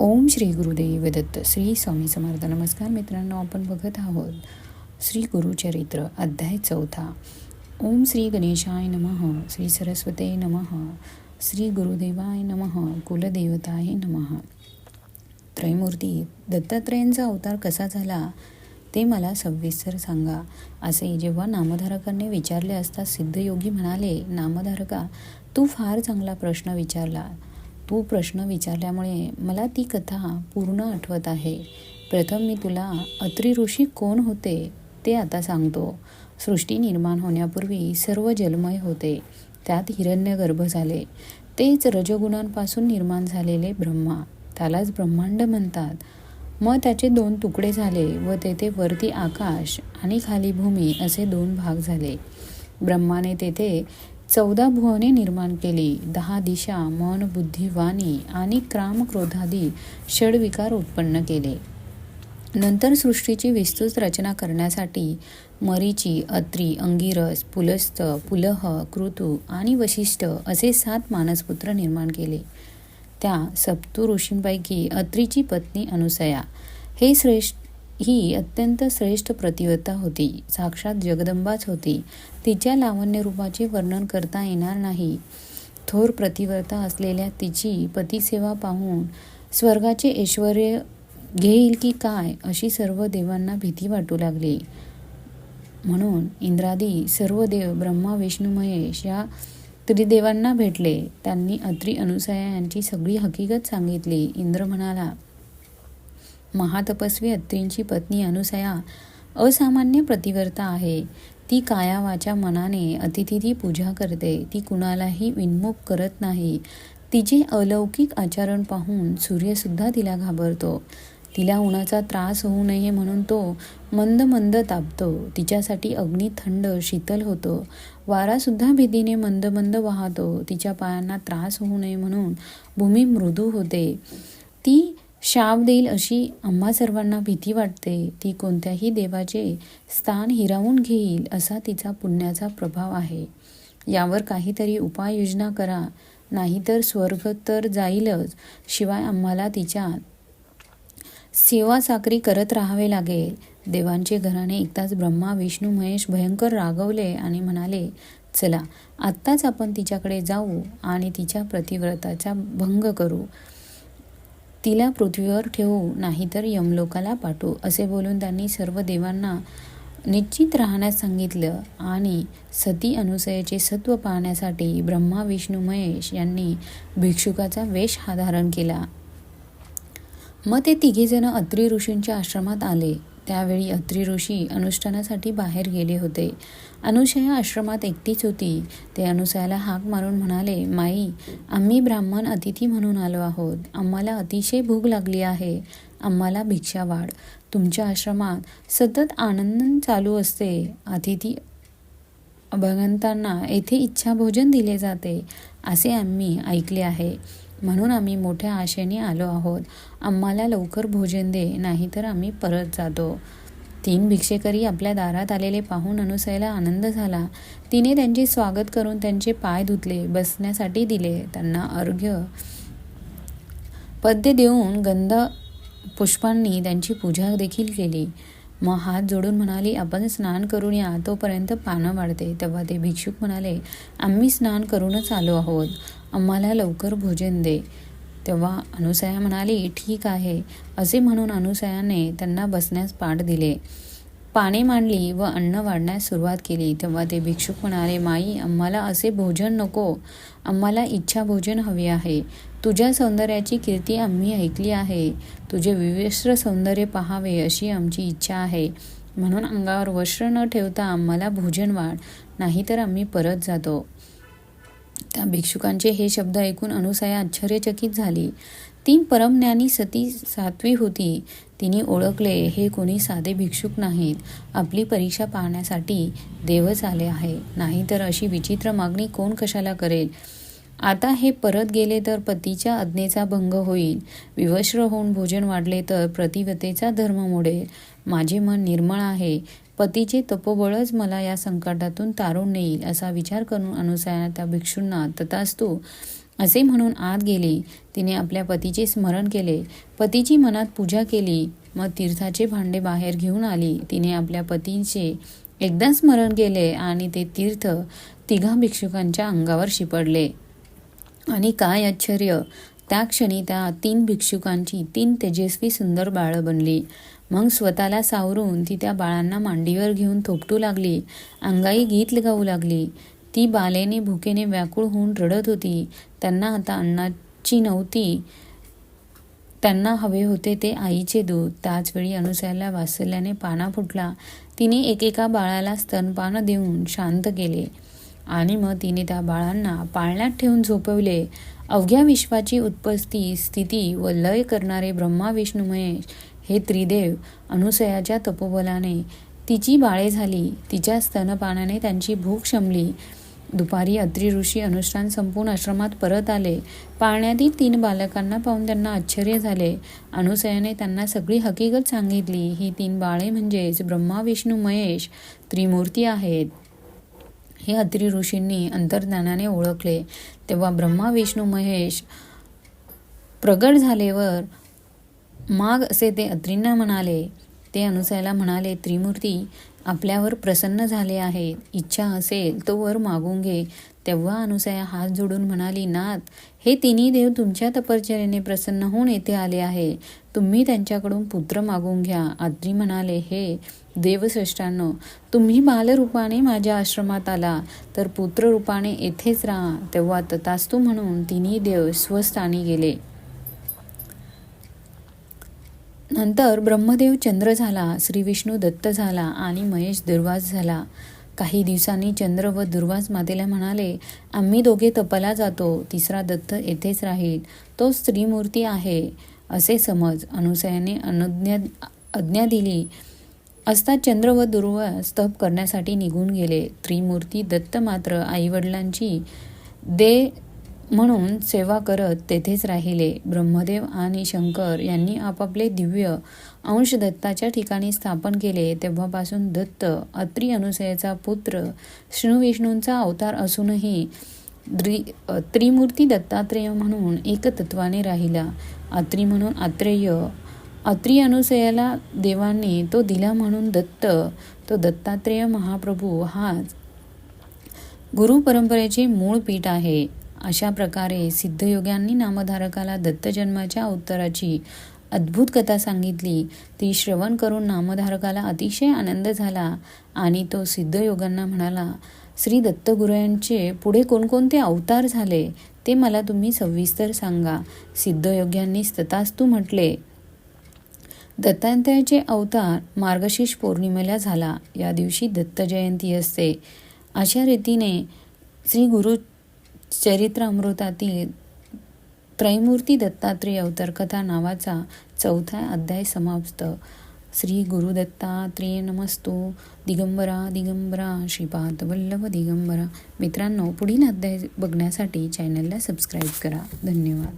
ओम श्री गुरुदेव दत्त श्री स्वामी समर्थ. नमस्कार मित्रांनो आपण बघत आहोत श्री गुरुचरित्र अध्याय चौथा. ओम श्री गणेशाय नमः श्री सरस्वते नमः श्री गुरुदेवाय नमः कुलदेवताय नमः. त्रयमूर्ती दत्तात्रयांचा अवतार कसा झाला ते मला सविस्तर सांगा. असे जेव्हा नामधारकांनी विचारले असता सिद्धयोगी म्हणाले नामधारका तू फार चांगला प्रश्न विचारला. तू प्रश्न विचारल्यामुळे मला ती कथा पूर्ण आठवत आहे. प्रथम मी तुला अत्री ऋषी कोण होते ते आता सांगतो. सृष्टी निर्माण होण्यापूर्वी सर्व जलमय होते. त्यात हिरण्यगर्भ झाले. तेच रजगुणांपासून निर्माण झालेले ब्रह्मा. त्यालाच ब्रह्मांड म्हणतात. मग त्याचे दोन तुकडे झाले व तेथे वरती आकाश आणि खाली भूमी असे दोन भाग झाले. ब्रह्माने तेथे चौदा भुवने निर्माण केली. दहा दिशा मन बुद्धी वाणी आणि क्राम क्रोधादी षडविकार उत्पन्न केले. नंतर सृष्टीची विस्तृत रचना करण्यासाठी मरीची अत्री अंगिरस पुलस्त पुलह कृतू आणि वशिष्ठ असे सात मानसपुत्र निर्माण केले. त्या सप्तू ऋषींपैकी अत्रीची पत्नी अनुसया. हे श्रेष्ठ ही अत्यंत श्रेष्ठ प्रतिवता होती. साक्षात जगदंबाच होती. तिच्या लावण्य रूपाचे वर्णन करता येणार नाही. थोर प्रतिव्रता असलेल्या तिची पतिसेवा पाहून स्वर्गाचे ऐश्वर घेईल की काय अशी सर्व देवांना भीती वाटू लागली. म्हणून इंद्रादी सर्व देव ब्रह्मा विष्णू महेश या त्रिदेवांना भेटले. त्यांनी अत्री अनुसया यांची सगळी हकीकत सांगितली. इंद्र म्हणाला महातपस्वी अत्रींची पत्नी अनुसया असामान्य प्रतिवर्ता आहे. ती कायावाच्या मनाने अतिथीची पूजा करते. ती कुणालाही विनमुख करत नाही. तिचे अलौकिक आचरण पाहून सूर्यसुद्धा तिला घाबरतो. तिला उन्हाचा त्रास होऊ नये म्हणून तो मंद मंद तापतो. तिच्यासाठी अग्नी थंड शीतल होतो. वारासुद्धा भीतीने मंद मंद वाहतो. तिच्या पायांना त्रास होऊ नये म्हणून भूमी मृदू होते. ती शाप देईल अशी आम्हा सर्वांना भीती वाटते. ती कोणत्याही देवाचे स्थान हिरावून घेईल असा तिचा पुण्याचा प्रभाव आहे. यावर काहीतरी उपाययोजना करा. नाहीतर स्वर्ग तर जाईलच. शिवाय आम्हाला तिच्या सेवा साकरी करत राहावे लागेल. देवांचे घराने एकताच ब्रह्मा विष्णू महेश भयंकर रागवले आणि म्हणाले चला आत्ताच आपण तिच्याकडे जाऊ आणि तिच्या प्रतिव्रताचा भंग करू. तिला पृथ्वीवर ठेवू नाहीतर यमलोकाला पाठवू असे बोलून त्यांनी सर्व देवांना निश्चित राहण्यास सांगितलं आणि सती अनुसयेचे सत्व पाहण्यासाठी ब्रह्मा विष्णू महेश यांनी भिक्षुकाचा वेश हा धारण केला. मग ते तिघेजण अत्री ऋषींच्या आश्रमात आले. त्यावेळी अत्री ऋषी अनुष्ठानासाठी बाहेर गेले होते. अनुषया आश्रमात एकटीच होती. ते अनुसयाला हाक मारून म्हणाले माई आम्ही ब्राह्मण अतिथी म्हणून आलो आहोत. आम्हाला अतिशय भूक लागली आहे. आम्हाला भिक्षा वाढ. तुमच्या आश्रमात सतत आनंद चालू असते. अतिथी भगवंतांना येथे इच्छा भोजन दिले जाते असे आम्ही ऐकले आहे. म्हणून आम्ही मोठ्या आशेने आलो आहोत. आम्हाला लवकर भोजन दे नाहीतर आम्ही परत जातो. तीन भिक्षेकरी आपल्या दारात आलेले पाहून अनुसयाला आनंद झाला. तिने त्यांचे स्वागत करून त्यांचे पाय धुतले बसण्यासाठी दिले. त्यांना अर्घ्य पद्य देऊन गंध पुष्पांनी त्यांची पूजा देखील केली. मग हात जोडून म्हणाली आपण स्नान करून या तोपर्यंत पानं वाढते. तेव्हा ते भिक्षुक म्हणाले आम्ही स्नान करूनच आलो आहोत. आम्हाला लवकर भोजन दे. तेव्हा अनुसया म्हणाली ठीक आहे. असे म्हणून अनुसयाने त्यांना बसण्यास पाठ दिले. पाने मांडली व अन्न वाढण्यास सुरुवात केली. तेव्हा ते भिक्षुक म्हणाले माई आम्हाला असे भोजन नको. आम्हाला इच्छा भोजन हवे आहे. तुझ्या सौंदर्याची कीर्ती आम्ही ऐकली आहे. तुझे विविश्र सौंदर्य पहावे अशी आमची इच्छा आहे. म्हणून अंगावर वस्त्र न ठेवता आम्हाला भोजन वाढ. नाहीतर आम्ही परत जातो. त्या भिक्षुकांचे हे शब्द ऐकून अनुसया आश्चर्यचकित झाली. ती परमज्ञानी सती सातवी होती. तिने ओळखले हे कोणी साधे भिक्षुक नाहीत. आपली परीक्षा पाहण्यासाठी देवच आले आहे. नाहीतर अशी विचित्र मागणी कोण कशाला करेल? आता हे परत गेले तर पतीच्या आज्ञेचा भंग होईल. विवश्र होऊन भोजन वाढले तर प्रतिवतेचा धर्म मोडेल. माझे मन निर्मळ आहे. पतीचे तपोबळच मला या संकटातून तारून नेईल असा विचार करून अनुसया त्या भिक्षूंना ततास्तू असे म्हणून आत गेली. तिने आपल्या पतीचे स्मरण केले. पतीची मनात पूजा केली. मग तीर्थाचे भांडे बाहेर घेऊन आली. तिने आपल्या पतीचे एकदा स्मरण केले आणि ते तीर्थ तिघा भिक्षुकांच्या अंगावर शिपडले. आणि काय आश्चर्य. त्या क्षणी त्या तीन भिक्षुकांची तीन तेजस्वी सुंदर बाळं बनली. मग स्वतःला सावरून ती त्या बाळांना मांडीवर घेऊन थोपटू लागली. अंगाई गीत गाऊ लागली. ती बालेने भुकेने व्याकुळ होऊन रडत होती. त्यांना आता अन्नाची नव्हती. त्यांना हवे होते ते आईचे दूध. त्याचवेळी अनुसयाला वासल्याने पाना फुटला. तिने एकेका बाळाला स्तनपान देऊन शांत केले. आणि मग तिने त्या बाळांना पाळण्यात ठेवून झोपवले. अवघ्या विश्वाची उत्पत्ती स्थिती व लय करणारे ब्रह्मा विष्णू महेश हे त्रिदेव अनुसयाच्या तपोबलाने. तिची बाळे झाली. तिच्या स्तनपानाने त्यांची भूक शमली. दुपारी अत्री ऋषी अनुष्ठान संपून आश्रमात परत आले. पाळण्यातील तीन बालकांना पाहून त्यांना आश्चर्य झाले. अनुसयाने त्यांना सगळी हकीकत सांगितली. ही तीन बाळे म्हणजेच ब्रह्मा विष्णू महेश त्रिमूर्ती आहेत. हे अत्रि ऋषींनी अंतर्ज्ञानाने ओळखले. तेव्हा ब्रह्मा विष्णू महेश प्रगट झालेवर माग असे ते अत्रींना म्हणाले. ते अनुसायला म्हणाले त्रिमूर्ती आपल्यावर प्रसन्न झाले आहेत. इच्छा असेल तो वर मागून घे. तेव्हा अनुसया हात जोडून म्हणाली नाथ हे तिन्ही देव तुमच्या तपश्चर्याने प्रसन्न होऊन येथे आले आहे. तुम्ही त्यांच्याकडून पुत्र मागून घ्या. आद्री म्हणाले हे देवश्रेष्ठांनो तुम्ही बालरूपाने माझ्या आश्रमात आला तर पुत्ररूपाने येथेच राहा. तेव्हा तथास्तू म्हणून तिन्ही देव स्वस्थानी गेले. नंतर ब्रह्मदेव चंद्र झाला श्री विष्णू दत्त झाला आणि महेश दुर्वास झाला. काही दिवसांनी चंद्र व दुर्वास मातेला म्हणाले आम्ही दोघे तपाला जातो तिसरा दत्त येथेच राहील. तो स्त्रीमूर्ती आहे असे समज. अनुसयाने अनुज्ञा आज्ञा दिली. असता चंद्र व दुर्वास तप करण्यासाठी निघून गेले. त्रिमूर्ती दत्त मात्र आईवडिलांची दे म्हणून सेवा करत तेथेच राहिले. ब्रह्मदेव आणि शंकर यांनी आपापले दिव्य अंश दत्ताच्या ठिकाणी स्थापन केले. तेव्हापासून दत्त अत्री अनुसयाचा पुत्र विष्णूंचा अवतार असूनही द्रि त्रिमूर्ती दत्तात्रेय म्हणून एकतत्वाने राहिला. अत्री म्हणून आत्रेय अत्री अनुसयाला देवांनी तो दिला म्हणून दत्त तो दत्तात्रेय महाप्रभू हाच गुरु परंपरेचे मूळ पीठ आहे. अशा प्रकारे सिद्धयोग्यांनी नामधारकाला दत्तजन्माच्या उत्तराची अद्भुत कथा सांगितली. ती श्रवण करून नामधारकाला अतिशय आनंद झाला आणि तो सिद्धयोगांना म्हणाला श्री दत्तगुरुयांचे पुढे कोणकोणते अवतार झाले ते मला तुम्ही सविस्तर सांगा सिद्धयोग्यांनी तथास्तू म्हटले. दत्तात्रयाचे अवतार मार्गशीर्ष पौर्णिमेला झाला. या दिवशी दत्त जयंती असते. अशा रीतीने श्री गुरु चरित्र अमृतातील त्रैमूर्ती दत्तात्रेय अवतारकथा नावाचा चौथा अध्याय समाप्त. श्री गुरुदत्तात्रेय नमस्तो. दिगंबरा दिगंबरा. श्रीपाद वल्लभ दिगंबरा. मित्रांनो पुढील अध्याय बघण्यासाठी चॅनलला सबस्क्राईब करा. धन्यवाद.